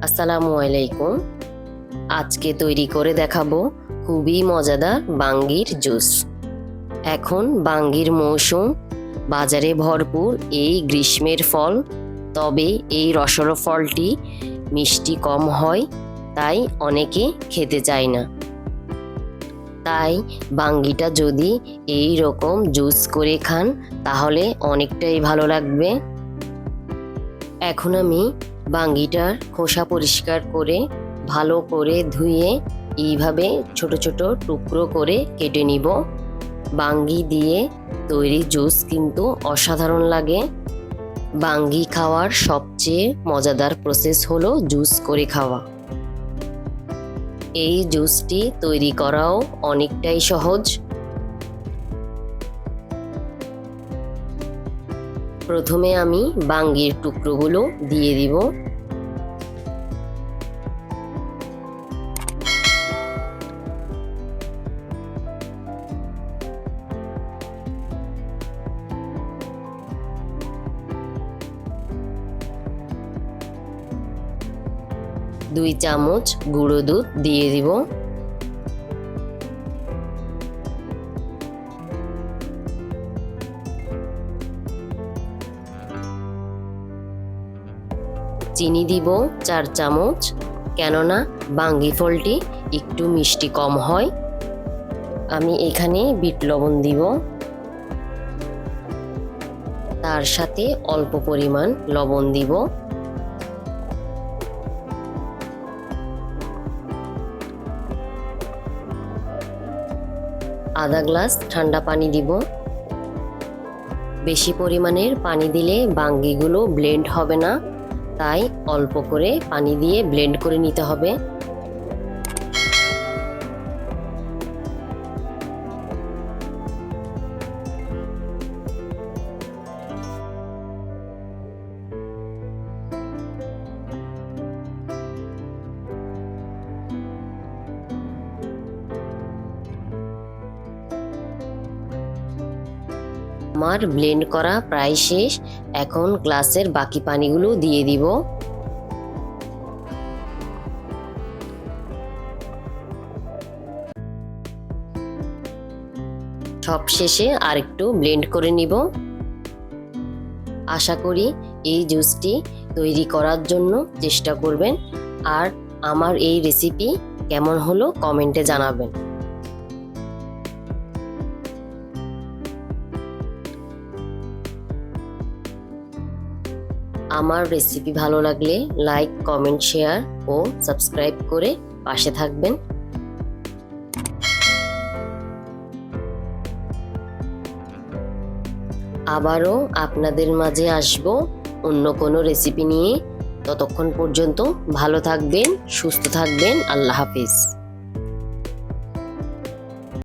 আসসালামু আলাইকুম। আজকে তৈরি করে দেখাবো খুবই মজাদার বাঙ্গির জুস। এখন বাঙ্গির মৌসুম, বাজারে ভরপুর এই গ্রীষ্মের ফল, তবে এই রসর ফলটি মিষ্টি কম হয়, তাই অনেকে খেতে চায় না। তাই বাঙ্গিটা যদি এই রকম জুস করে খান, তাহলে অনেকটাই ভালো লাগবে। এখন আমি বাঙ্গিটার খোসা পরিষ্কার করে ভালো করে ধুয়ে এইভাবে ছোট ছোট টুকরো করে কেটে নিব। বাঙ্গি দিয়ে তৈরি জুস কিন্তু অসাধারণ লাগে। বাঙ্গি খাওয়ার সবচেয়ে মজাদার প্রসেস হলো জুস করে খাওয়া। এই জুসটি তৈরি করাও অনেকটাই সহজ। প্রথমে আমি বাঙ্গির টুকরোগুলো দিয়ে দিব। দুই চামচ গুঁড়ো দুধ দিয়ে দিব। চিনি দিব চার চামচ, কেননা বাঙ্গি ফলটি একটু মিষ্টি কম হয়। আমি এখানে বিট লবণ দিব। তার সাথে অল্প পরিমাণ লবণ দিব। আধা গ্লাস ঠান্ডা পানি দিব। বেশি পরিমাণের পানি দিলে বাঙ্গিগুলো ব্লেন্ড হবে না, তাই অল্প করে পানি দিয়ে ব্লেন্ড করে নিতে হবে। আমার ব্লেন্ড করা প্রায় শেষ। এখন গ্লাসের বাকি পানিগুলো দিয়ে দিব। সব শেষে আরেকটু ব্লেন্ড করে নিব। আশা করি এই জুসটি তৈরি করার জন্য চেষ্টা করবেন। আর আমার এই রেসিপি কেমন হলো কমেন্টে জানাবেন। আমার রেসিপি ভালো লাগলে লাইক কমেন্ট শেয়ার ও সাবস্ক্রাইব করে পাশে থাকবেন। আবারও আপনাদের মাঝে আসব অন্য কোনো রেসিপি নিয়ে। ততক্ষণ পর্যন্ত ভালো থাকবেন, সুস্থ থাকবেন, আল্লাহ হাফিজ।